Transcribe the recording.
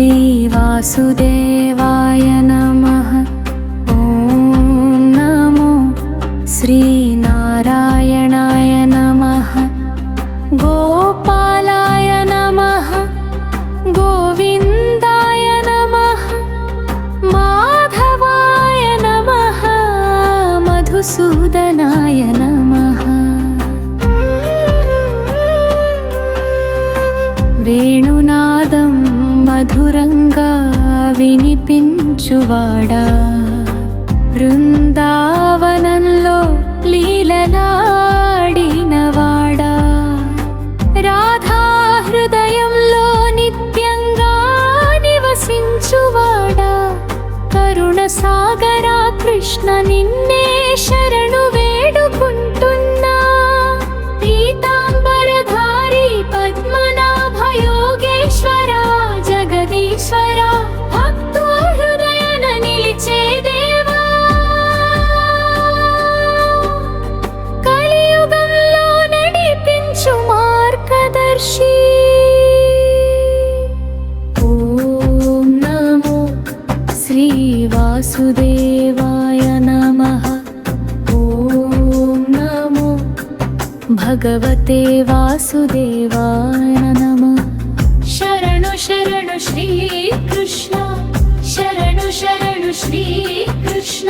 श्रीवासुदेवाय नमः। ॐ नमो श्रीनारायणाय नमः। गोपालाय नमः। गोविन्दाय नमः। माधवाय नमः। मधुसूदनाय नमः। वेणुना మధురంగా వినిపించువాడా? బృందావనంలో లీలలాడినవాడా? రాధా హృదయంలో నిత్యంగా నివసించువాడా? కరుణ సాగరా కృష్ణ నిన్నే మార్గదర్శి ఓం నమో శ్రీ వాసుదేవాయ నమః. ఓం నమో భగవతే వాసుదేవాయ నమః. శరణు శరణు శ్రీ కృష్ణ శరణు శరణు శ్రీ కృష్ణ.